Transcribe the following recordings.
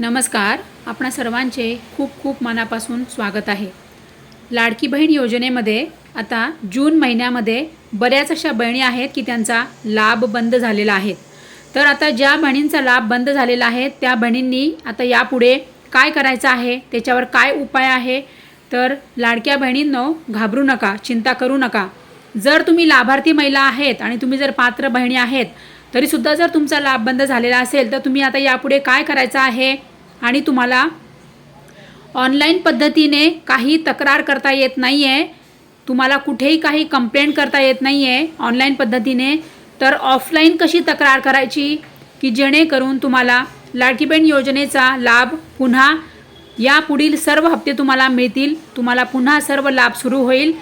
नमस्कार. आपणा सर्वांचे खूप खूप मनापासून स्वागत आहे. लाडकी बहीण योजनेमध्ये आता जून महिन्यामध्ये बऱ्याच अशा बहिणी आहेत की त्यांचा लाभ बंद झालेला आहे. तर आता ज्या बहिणींचा लाभ बंद झालेला आहे त्या बहिणींनी आता यापुढे काय करायचं आहे त्याच्यावर काय उपाय आहे तर लाडक्या बहिणींनो घाबरू नका चिंता करू नका. जर तुम्ही लाभार्थी महिला आहेत आणि तुम्ही जर पात्र बहिणी आहेत तरीसुद्धा जर तुमचा लाभ बंद झालेला असेल तर तुम्ही आता यापुढे काय करायचं आहे आणि तुम्हाला ऑनलाईन पद्धतीने काही तक्रार करता येत नाही आहे तुम्हाला कुठेही काही कंप्लेंट करता येत नाही आहे ऑनलाईन पद्धतीने तर ऑफलाईन कशी तक्रार करायची? की जेणेकरून तुम्हाला लाडकी बहीण योजनेचा लाभ पुन्हा या पुढील सर्व हप्ते तुम्हाला मिळतील तुम्हाला पुन्हा सर्व लाभ सुरू होईल.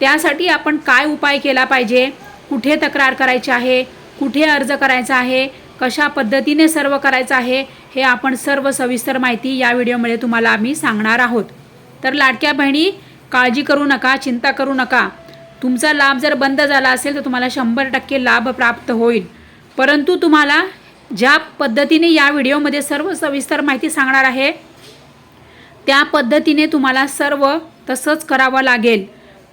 त्यासाठी आपण काय उपाय केला पाहिजे? कुठे तक्रार करायची आहे? कुठे अर्ज करायचा आहे? कशा पद्धतीने सर्व करायचं आहे हे आपण सर्व सविस्तर माहिती या व्हिडिओमध्ये तुम्हाला आम्ही सांगणार आहोत. तर लाडक्या बहिणी काळजी करू नका चिंता करू नका. तुमचा लाभ जर बंद झाला असेल तर तुम्हाला शंभर टक्के लाभ प्राप्त होईल. परंतु तुम्हाला ज्या पद्धतीने या व्हिडिओमध्ये सर्व सविस्तर माहिती सांगणार आहे त्या पद्धतीने तुम्हाला सर्व तसंच करावं लागेल.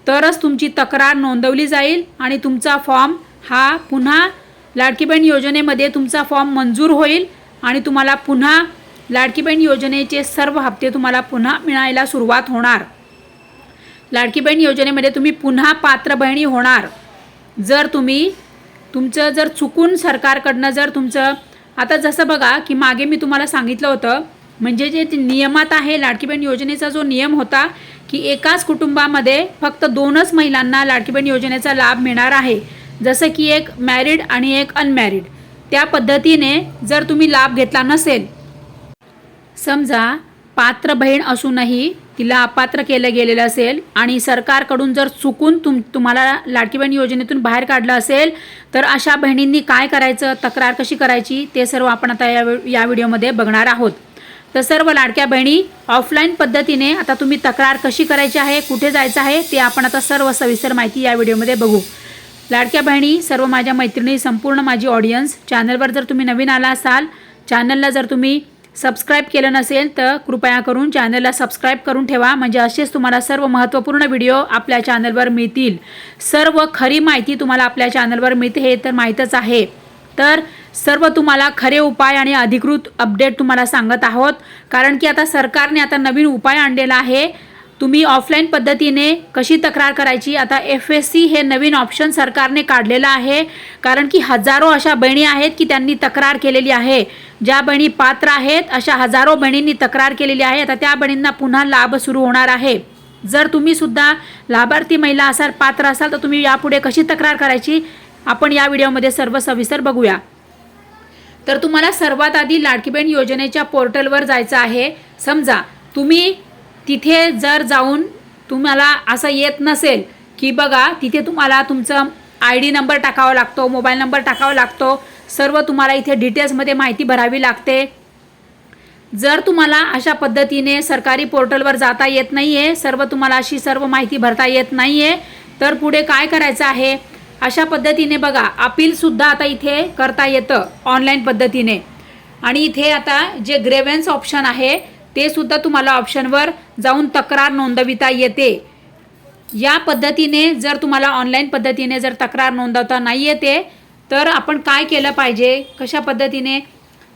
तरच तुमची तक्रार नोंदवली जाईल आणि तुमचा फॉर्म हा पुन्हा लाडकी बहीण योजनेमध्ये तुमचा फॉर्म मंजूर होईल आणि तुम्हाला पुन्हा लाडकी बहीण योजनेचे सर्व हप्ते तुम्हाला पुन्हा मिळायला सुरुवात होणार. लाडकी बहीण योजनेमध्ये तुम्ही पुन्हा पात्र बहिणी होणार. जर तुम्ही तुमचं जर चुकून सरकारकडनं जर तुमचं आता जसं बघा की मागे मी तुम्हाला सांगितलं होतं म्हणजे जे नियमात आहे लाडकी बहीण योजनेचा जो नियम होता की एकाच कुटुंबामध्ये फक्त दोनच महिलांना लाडकी बहीण योजनेचा लाभ मिळणार आहे. जसं की एक मॅरिड आणि एक अनमॅरिड त्या पद्धतीने जर तुम्ही लाभ घेतला नसेल समजा पात्र बहीण असूनही तिला अपात्र केलं गेलेलं असेल आणि सरकारकडून जर चुकून तुम तुम्हाला लाडकी बहीण योजनेतून बाहेर काढलं असेल तर अशा बहिणींनी काय करायचं तक्रार कशी करायची ते सर्व आपण आता या या व्हिडिओमध्ये बघणार आहोत. तर सर्व लाडक्या बहिणी ऑफलाईन पद्धतीने आता तुम्ही तक्रार कशी करायची आहे कुठे जायचं आहे ते आपण आता सर्व सविस्तर माहिती या व्हिडिओमध्ये बघू. लाडक्या बहिणी सर्व माझ्या मैत्रिणी संपूर्ण माझी ऑडियन्स चॅनलवर जर तुम्ही नवीन आला असाल चॅनलला जर तुम्ही सबस्क्राईब केलं नसेल तर कृपया करून चॅनलला सबस्क्राईब करून ठेवा. म्हणजे असेच तुम्हाला सर्व महत्त्वपूर्ण व्हिडिओ आपल्या चॅनलवर मिळतील. सर्व खरी माहिती तुम्हाला आपल्या चॅनलवर मिळते हे तर माहीतच आहे. तर सर्व तुम्हाला खरे उपाय आणि अधिकृत अपडेट तुम्हाला सांगत आहोत. कारण की आता सरकारने आता नवीन उपाय आणलेला आहे. तुम्ही ऑफलाईन पद्धतीने कशी तक्रार करायची? आता एफ एस सी हे नवीन ऑप्शन सरकारने काढलेलं आहे. कारण की हजारो अशा बहिणी आहेत की त्यांनी तक्रार केलेली आहे. ज्या बहिणी पात्र आहेत अशा हजारो बहिणींनी तक्रार केलेली आहे. आता त्या बहिणींना पुन्हा लाभ सुरू होणार आहे. जर तुम्ही सुद्धा लाभार्थी महिला असाल पात्र असाल तर तुम्ही यापुढे कशी तक्रार करायची? आपण या व्हिडिओमध्ये सर्व सविस्तर बघूया. तर तुम्हाला सर्वात आधी लाडकीबहीण योजनेच्या पोर्टलवर जायचं आहे. समजा तुम्ही तिथे जर जाऊन तुम्हाला असं येत नसेल की बघा तिथे तुम्हाला तुमचं आय डी नंबर टाकावा लागतो मोबाईल नंबर टाकावा लागतो सर्व तुम्हाला इथे डिटेल्समध्ये माहिती भरावी लागते. जर तुम्हाला अशा पद्धतीने सरकारी पोर्टलवर जाता येत नाही आहे सर्व तुम्हाला अशी सर्व माहिती भरता येत नाही आहे तर पुढे काय करायचं आहे? अशा पद्धतीने बघा अपीलसुद्धा आता इथे करता येतं ऑनलाईन पद्धतीने. आणि इथे आता जे ग्रेव्हन्स ऑप्शन आहे ते सुद्धा तुम्हाला ऑप्शनवर जाऊन तक्रार नोंदविता येते. या पद्धतीने जर तुम्हाला ऑनलाईन पद्धतीने जर तक्रार नोंदवता नाही येते तर आपण काय केलं पाहिजे? कशा पद्धतीने?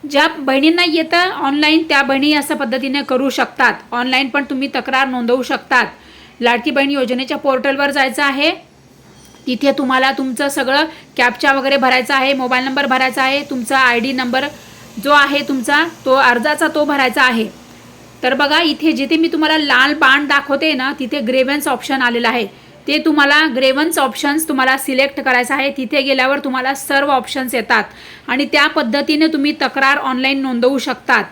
ज्या बहिणींना येतं ऑनलाईन त्या बहिणी अशा पद्धतीने करू शकतात. ऑनलाईन पण तुम्ही तक्रार नोंदवू शकतात. लाडकी बहीण योजनेच्या पोर्टलवर जायचं आहे. तिथे तुम्हाला तुमचं सगळं कॅपचा वगैरे भरायचा आहे मोबाईल नंबर भरायचा आहे तुमचा आय डी नंबर जो आहे तुमचा तो अर्जाचा तो भरायचा आहे. तर बघा इथे जिथे मी तुम्हाला लाल बाण दाखवते ना तिथे ग्रेव्हन्स ऑप्शन आलेलं आहे. ते तुम्हाला ग्रेव्हन्स ऑप्शन्स तुम्हाला सिलेक्ट करायचं आहे. तिथे गेल्यावर तुम्हाला सर्व ऑप्शन्स येतात. आणि त्या पद्धतीने तुम्ही तक्रार ऑनलाईन नोंदवू शकतात.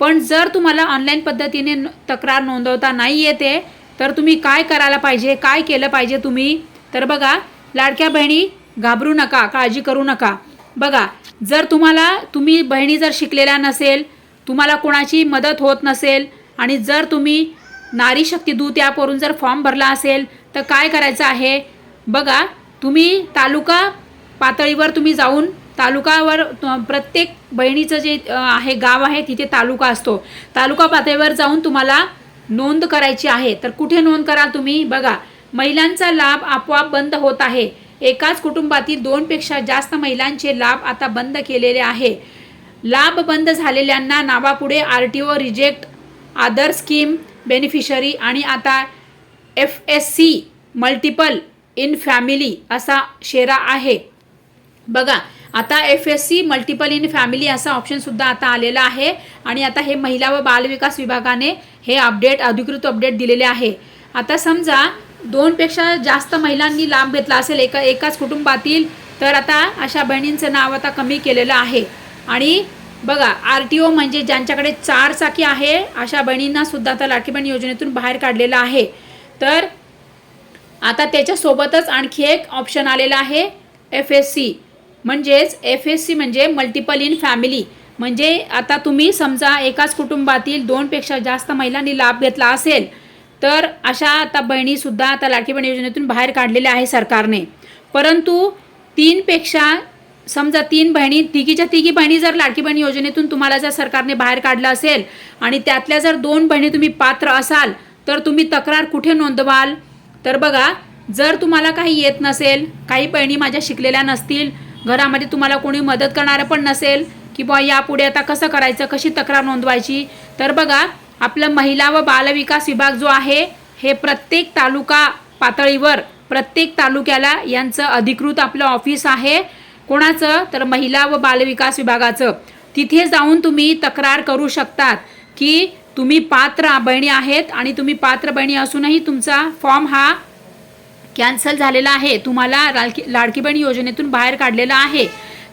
पण जर तुम्हाला ऑनलाईन पद्धतीने न- तक्रार नोंदवता नाही येते तर तुम्ही काय करायला पाहिजे काय केलं पाहिजे तुम्ही? तर बघा लाडक्या बहिणी घाबरू नका काळजी करू नका. बघा जर तुम्हाला तुम्ही बहिणी जर शिकलेल्या नसेल तुम्हाला कोणाची मदत होत नसेल आणि जर तुम्ही नारी शक्ती दूत ॲपवरून जर फॉर्म भरला असेल तर काय करायचं आहे? बघा तुम्ही तालुका पातळीवर तुम्ही जाऊन तालुकावर प्रत्येक बहिणीचं जे आहे गाव आहे तिथे तालुका असतो. तालुका पातळीवर जाऊन तुम्हाला नोंद करायची आहे. तर कुठे नोंद कराल तुम्ही? बघा महिलांचा लाभ आपोआप बंद होत आहे. एकाच कुटुंबातील दोनपेक्षा जास्त महिलांचे लाभ आता बंद केलेले आहे. लाभ बंद झालेल्यांना नावापुढे R T O reject other scheme beneficiary आणि आता F S C multiple in family असा शेरा आहे. बघा आता F S C multiple in family असा ऑप्शनसुद्धा आता आलेला आहे आणि आता हे महिला व बालविकास विभागाने हे अपडेट अधिकृत अपडेट दिलेले आहे. आता समजा दोनपेक्षा जास्त महिलांनी लाभ घेतला असेल एका एकाच कुटुंबातील तर आता अशा बहिणींचं नाव आता कमी केलेलं आहे. आणि बघा आर टी ओ म्हणजे ज्यांच्याकडे चार चाकी आहे अशा बहिणींना सुद्धा आता लाठीबण योजनेतून बाहेर काढलेलं आहे. तर आता त्याच्यासोबतच आणखी एक ऑप्शन आलेला आहे एफ एस सी म्हणजेच एफ एस सी म्हणजे मल्टिपल इन फॅमिली म्हणजे आता तुम्ही समजा एकाच कुटुंबातील दोनपेक्षा जास्त महिलांनी लाभ घेतला असेल तर अशा आता बहिणीसुद्धा आता लाठीबण योजनेतून बाहेर काढलेल्या आहे सरकारने. परंतु तीनपेक्षा समजा तीन बहिणी तिघीच्या तिघी बहिणी जर लाडकी बहीण योजनेतून तुम्हाला जर सरकारने बाहेर काढलं असेल आणि त्यातल्या जर दोन बहिणी तुम्ही पात्र असाल तर तुम्ही तक्रार कुठे नोंदवाल? तर बघा जर तुम्हाला काही येत नसेल काही बहिणी माझ्या शिकलेल्या नसतील घरामध्ये तुम्हाला कोणी मदत करणारं पण नसेल की बुवा यापुढे आता कसं करायचं कशी तक्रार नोंदवायची? तर बघा आपलं महिला व बालविकास विभाग जो आहे हे प्रत्येक तालुका पातळीवर प्रत्येक तालुक्याला यांचं अधिकृत आपलं ऑफिस आहे. कोणाचं? तर महिला व बालविकास विभागाचं. तिथे जाऊन तुम्ही तक्रार करू शकतात की तुम्ही पात्र बहिणी आहेत आणि तुम्ही पात्र बहिणी असूनही तुमचा फॉर्म हा कॅन्सल झालेला आहे. तुम्हाला लाडकी लाडकी बहीण योजनेतून बाहेर काढलेला आहे.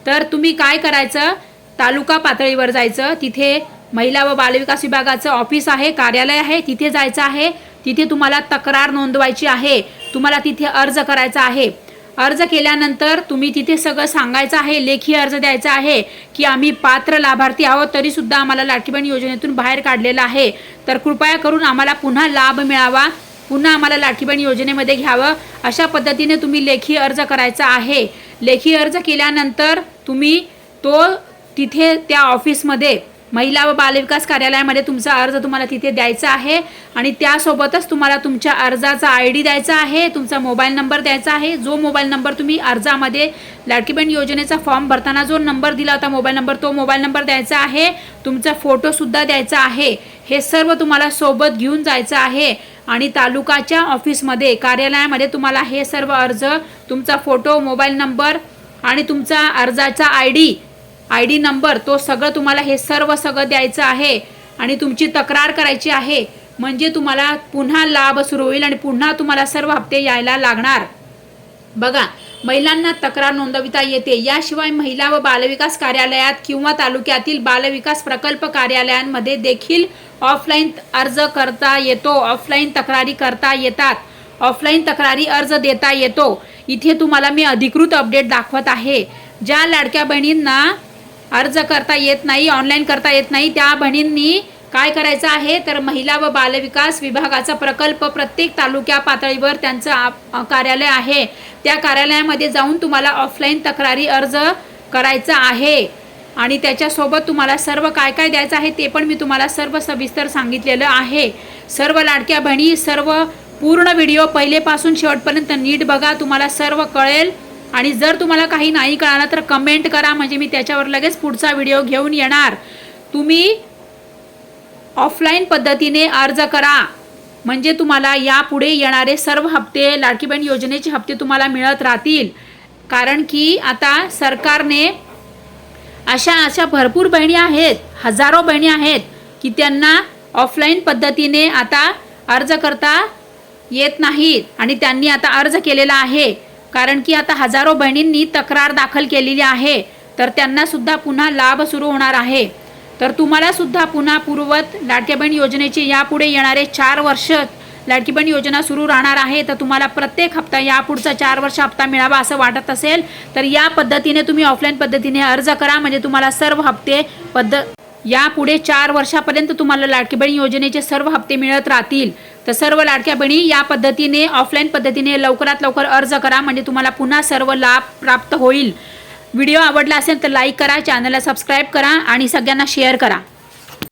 तर तुम्ही काय करायचं? तालुका पातळीवर जायचं. तिथे महिला व बालविकास विभागाचं ऑफिस आहे कार्यालय आहे तिथे जायचं आहे. तिथे तुम्हाला तक्रार नोंदवायची आहे. तुम्हाला तिथे अर्ज करायचा आहे. अर्ज केल्यानंतर तुम्ही तिथे सगळं सांगायचं आहे लेखी अर्ज द्यायचा आहे की आम्ही पात्र लाभार्थी आहोत तरीसुद्धा आम्हाला लाडकी योजनेतून बाहेर काढलेलं आहे. तर कृपया करून आम्हाला पुन्हा लाभ मिळावा पुन्हा आम्हाला लाडकी योजनेमध्ये घ्यावं. अशा पद्धतीने तुम्ही लेखी अर्ज करायचा आहे. लेखी अर्ज केल्यानंतर तुम्ही तो तिथे त्या ऑफिसमध्ये महिला व बालविकास कार्यालयामध्ये तुमचा अर्ज तुम्हाला तिथे द्यायचा आहे आणि त्यासोबतच तुम्हाला तुमच्या अर्जाचा आय डी द्यायचा आहे तुमचा मोबाईल नंबर द्यायचा आहे. जो मोबाईल नंबर तुम्ही अर्जामध्ये लाडकी बहीण योजनेचा फॉर्म भरताना जो नंबर दिला होता मोबाईल नंबर तो मोबाईल नंबर द्यायचा आहे. तुमचा फोटोसुद्धा द्यायचा आहे. हे सर्व तुम्हाला सोबत घेऊन जायचं आहे आणि तालुकाच्या ऑफिसमध्ये कार्यालयामध्ये तुम्हाला हे सर्व अर्ज तुमचा फोटो मोबाईल नंबर आणि तुमचा अर्जाचा I D I D number तो सगळं तुम्हाला हे सर्व सगळं द्यायचं आहे आणि तुमची तक्रार करायची आहे म्हणजे तुम्हाला पुन्हा लाभ सुरू होईल आणि पुन्हा तुम्हाला सर्व हप्ते यायला लागणार. बघा महिलांना तक्रार नोंदविता येते. याशिवाय महिला व बालविकास कार्यालयात किंवा तालुक्यातील बालविकास प्रकल्प कार्यालयांमध्ये देखील ऑफलाईन अर्ज करता येतो. ऑफलाईन तक्रारी करता येतात. ऑफलाईन तक्रारी अर्ज देता येतो. इथे तुम्हाला मी अधिकृत अपडेट दाखवत आहे. ज्या लाडक्या बहिणींना अर्ज करता येत नाही ऑनलाईन करता येत नाही. त्या बहिणींनी काय करायचं आहे? तर महिला व बालविकास विभागाचा प्रकल्प प्रत्येक तालुक्या पातळीवर त्यांचं कार्यालय आहे. त्या कार्यालयामध्ये जाऊन तुम्हाला ऑफलाईन तक्रारी अर्ज करायचा आहे. आणि त्याच्यासोबत तुम्हाला सर्व काय काय द्यायचं आहे ते पण मी तुम्हाला सर्व सविस्तर सांगितलेलं आहे. सर्व लाडक्या बहिणी सर्व पूर्ण व्हिडिओ पहिलेपासून शेवटपर्यंत नीट बघा. तुम्हाला सर्व कळेल. आणि जर तुम्हाला काही नाही कळालं तर कमेंट करा म्हणजे मी त्याच्यावर लगेच पुढचा व्हिडिओ घेऊन येणार. तुम्ही ऑफलाईन पद्धतीने अर्ज करा. म्हणजे तुम्हाला यापुढे येणारे सर्व हप्ते लाडकी बहीण योजनेचे हप्ते तुम्हाला मिळत राहतील. कारण की आता सरकारने अशा अशा भरपूर बहिणी आहेत हजारो बहिणी आहेत की त्यांना ऑफलाईन पद्धतीने आता अर्ज करता येत नाहीत. आणि त्यांनी आता अर्ज केलेला आहे. कारण की आता हजारो बहिणींनी तक्रार दाखल केलेली आहे. तर त्यांना सुद्धा पुन्हा लाभ सुरू होणार आहे. तर तुम्हाला सुद्धा पुन्हा पूर्वत लाडक्या बहीण योजनेचे यापुढे येणारे चार वर्ष लाडकी बहीण योजना सुरू राहणार आहे. तर तुम्हाला प्रत्येक हप्ता यापुढचा चार वर्ष हप्ता मिळावा असं वाटत असेल तर या पद्धतीने तुम्ही ऑफलाईन पद्धतीने अर्ज करा. म्हणजे तुम्हाला सर्व हप्ते पद्ध यापुढे चार वर्षापर्यंत तुम्हाला लाडकी बहीण योजनेचे सर्व हप्ते मिळत राहतील. तर सर्व लाडक्या बहिणी या पद्धतीने ऑफलाईन पद्धतीने लवकरात लवकर अर्ज करा. म्हणजे तुम्हाला पुन्हा सर्व लाभ प्राप्त होईल. व्हिडिओ आवडला असेल तर लाईक करा चॅनलला सबस्क्राईब करा आणि सगळ्यांना शेअर करा.